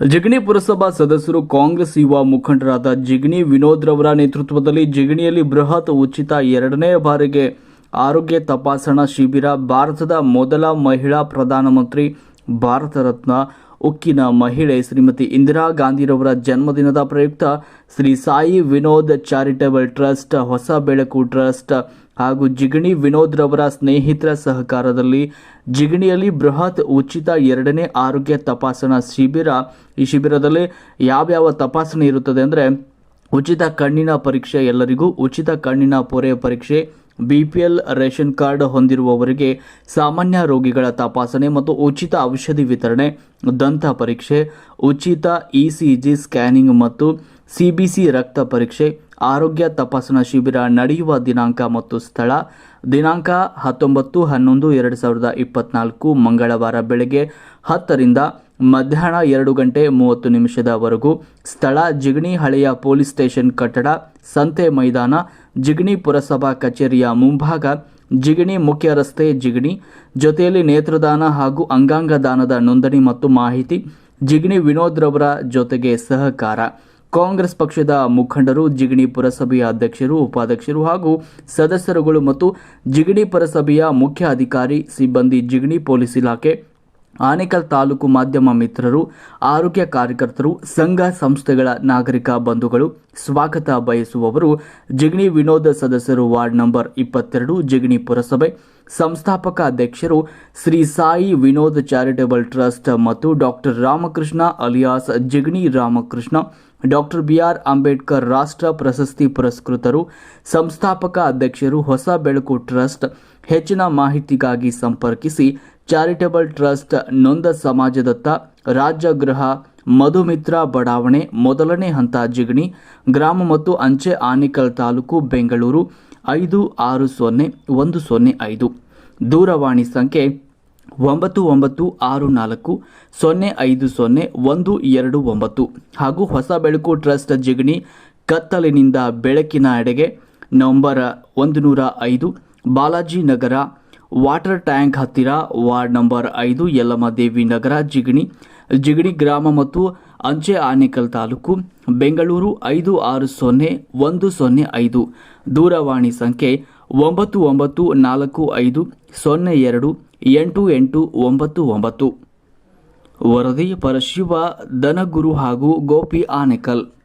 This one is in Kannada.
ಜಿಗಣಿ ಪುರಸಭಾ ಸದಸ್ಯರು ಕಾಂಗ್ರೆಸ್ ಯುವ ಮುಖಂಡರಾದ ಜಿಗಣಿ ವಿನೋದ್ ರವರ ನೇತೃತ್ವದಲ್ಲಿ ಜಿಗಣಿಯಲ್ಲಿ ಬೃಹತ್ ಉಚಿತ ಎರಡನೇ ಬಾರಿಗೆ ಆರೋಗ್ಯ ತಪಾಸಣಾ ಶಿಬಿರ, ಭಾರತದ ಮೊದಲ ಮಹಿಳಾ ಪ್ರಧಾನಮಂತ್ರಿ, ಭಾರತ ರತ್ನ ಉಕ್ಕಿನ ಮಹಿಳೆ ಶ್ರೀಮತಿ ಇಂದಿರಾ ಗಾಂಧಿರವರ ಜನ್ಮದಿನದ ಪ್ರಯುಕ್ತ Shri Sai Vinod charitable trust, Hosa Belaku trust ಹಾಗೂ ಜಿಗಣಿ ವಿನೋದ್ ರವರ ಸ್ನೇಹಿತರ ಸಹಕಾರದಲ್ಲಿ ಜಿಗಣಿಯಲ್ಲಿ ಬೃಹತ್ ಉಚಿತ ಎರಡನೇ ಆರೋಗ್ಯ ತಪಾಸಣಾ ಶಿಬಿರ. ಈ ಶಿಬಿರದಲ್ಲಿ ಯಾವ್ಯಾವ ತಪಾಸಣೆ ಇರುತ್ತದೆ ಅಂದರೆ ಉಚಿತ ಕಣ್ಣಿನ ಪರೀಕ್ಷೆ ಎಲ್ಲರಿಗೂ ಉಚಿತ ಕಣ್ಣಿನ ಪೊರೆ ಪರೀಕ್ಷೆ ಬಿಪಿಎಲ್ ರೇಷನ್ ಕಾರ್ಡ್ ಹೊಂದಿರುವವರಿಗೆ ಸಾಮಾನ್ಯ ರೋಗಿಗಳ ತಪಾಸಣೆ ಮತ್ತು ಉಚಿತ ಔಷಧಿ ವಿತರಣೆ, ದಂತ ಪರೀಕ್ಷೆ, ಉಚಿತ ಇಸಿಜಿ ಸ್ಕ್ಯಾನಿಂಗ್ ಮತ್ತು ಸಿಬಿಸಿ ರಕ್ತ ಪರೀಕ್ಷೆ, ಆರೋಗ್ಯ ತಪಾಸಣಾ ಶಿಬಿರ ನಡೆಯುವ ದಿನಾಂಕ ಮತ್ತು ಸ್ಥಳ. ದಿನಾಂಕ ಹತ್ತೊಂಬತ್ತು ಹನ್ನೊಂದು ಎರಡು ಸಾವಿರದ ಇಪ್ಪತ್ನಾಲ್ಕು ಮಂಗಳವಾರ ಬೆಳಗ್ಗೆ ಹತ್ತರಿಂದ ಮಧ್ಯಾಹ್ನ ಎರಡು ಗಂಟೆ ಮೂವತ್ತು ನಿಮಿಷದವರೆಗೂ ಸ್ಥಳ ಜಿಗಣಿ ಹಳೆಯ ಪೊಲೀಸ್ ಸ್ಟೇಷನ್ ಕಟ್ಟಡ, ಸಂತೆ ಮೈದಾನ, ಜಿಗಣಿ ಪುರಸಭಾ ಕಚೇರಿಯ ಮುಂಭಾಗ, ಜಿಗಣಿ ಮುಖ್ಯ ರಸ್ತೆ ಜಿಗಣಿ, ಜೊತೆಯಲ್ಲಿ ನೇತ್ರದಾನ ಹಾಗೂ ಅಂಗಾಂಗ ದಾನದ ನೋಂದಣಿ ಮತ್ತು ಮಾಹಿತಿ, ಜಿಗಣಿ ವಿನೋದ್ ರವರ ಜೊತೆಗೆ ಸಹಕಾರ. ಕಾಂಗ್ರೆಸ್ ಪಕ್ಷದ ಮುಖಂಡರು, ಜಿಗಣಿ ಪುರಸಭೆಯ ಅಧ್ಯಕ್ಷರು, ಉಪಾಧ್ಯಕ್ಷರು ಹಾಗೂ ಸದಸ್ಯರುಗಳು ಮತ್ತು ಜಿಗಣಿ ಪುರಸಭೆಯ ಮುಖ್ಯ ಅಧಿಕಾರಿ, ಸಿಬ್ಬಂದಿ, ಜಿಗಣಿ ಪೊಲೀಸ್ ಇಲಾಖೆ ಆನೇಕಲ್ ತಾಲೂಕು ಮಾಧ್ಯಮ ಮಿತ್ರರು, ಆರೋಗ್ಯ ಕಾರ್ಯಕರ್ತರು, ಸಂಘ ಸಂಸ್ಥೆಗಳ ನಾಗರಿಕ ಬಂಧುಗಳು ಸ್ವಾಗತ ಬಯಸುವವರು. ಜಿಗಣಿ ವಿನೋದ ಸದಸ್ಯರು ವಾರ್ಡ್ ನಂಬರ್ ಇಪ್ಪತ್ತೆರಡು, ಜಿಗಣಿ ಪುರಸಭೆ ಸಂಸ್ಥಾಪಕ ಅಧ್ಯಕ್ಷರು ಶ್ರೀ ಸಾಯಿ ವಿನೋದ್ ಚಾರಿಟೇಬಲ್ ಟ್ರಸ್ಟ್ ಮತ್ತು doctor Ramakrishna alias Jigani Ramakrishna, doctor B R Ambedkar ರಾಷ್ಟ್ರ ಪ್ರಶಸ್ತಿ ಪುರಸ್ಕೃತರು, ಸಂಸ್ಥಾಪಕ ಅಧ್ಯಕ್ಷರು ಹೊಸ ಬೆಳಕು ಟ್ರಸ್ಟ್ ಹೆಚ್ಚಿನ ಮಾಹಿತಿಗಾಗಿ ಸಂಪರ್ಕಿಸಿ ಚಾರಿಟಬಲ್ ಟ್ರಸ್ಟ್ ನೊಂದ ಸಮಾಜದತ್ತ ರಾಜ್ಯ ಗೃಹ ಮಧುಮಿತ್ರ ಬಡಾವಣೆ ಮೊದಲನೇ ಹಂತ ಜಿಗಣಿ ಗ್ರಾಮ ಮತ್ತು ಅಂಚೆ ಆನಿಕಲ್ ತಾಲೂಕು ಬೆಂಗಳೂರು ಐದು ಆರು ಸೊನ್ನೆ ಒಂದು ಸೊನ್ನೆ ಐದು. ದೂರವಾಣಿ ಸಂಖ್ಯೆ ಒಂಬತ್ತು ಒಂಬತ್ತು ಆರು ನಾಲ್ಕು ಸೊನ್ನೆ ಐದು ಸೊನ್ನೆ ಒಂದು ಎರಡು ಒಂಬತ್ತು. ಹಾಗೂ ಹೊಸ ಬೆಳಕು ಟ್ರಸ್ಟ್ ಜಿಗಣಿ ಕತ್ತಲಿನಿಂದ ಬೆಳಕಿನ ಎಡೆಗೆ ನವಂಬರ್ ಒಂದು ನೂರ ಐದು ಬಾಲಾಜಿ ನಗರ, ವಾಟರ್ ಟ್ಯಾಂಕ್ ಹತ್ತಿರ, ವಾರ್ಡ್ ನಂಬರ್ ಐದು ಯಲ್ಲಮ್ಮದೇವಿ ನಗರ, ಜಿಗಣಿ ಜಿಗಣಿ ಗ್ರಾಮ ಮತ್ತು ಅಂಚೆ ಆನೇಕಲ್ ತಾಲೂಕು, ಬೆಂಗಳೂರು ಐದು ಆರು ಸೊನ್ನೆ, ಒಂದು ಸೊನ್ನೆ ಐದು. ದೂರವಾಣಿ ಸಂಖ್ಯೆ ಒಂಬತ್ತು ಒಂಬತ್ತು ನಾಲ್ಕು ಐದು, ಸೊನ್ನೆ ಎರಡು, ಎಂಟು ಎಂಟು ಒಂಬತ್ತು ಒಂಬತ್ತು. ವರದಿ ಪರಶಿವ ದನಗುರು ಹಾಗೂ ಗೋಪಿ ಆನೇಕಲ್.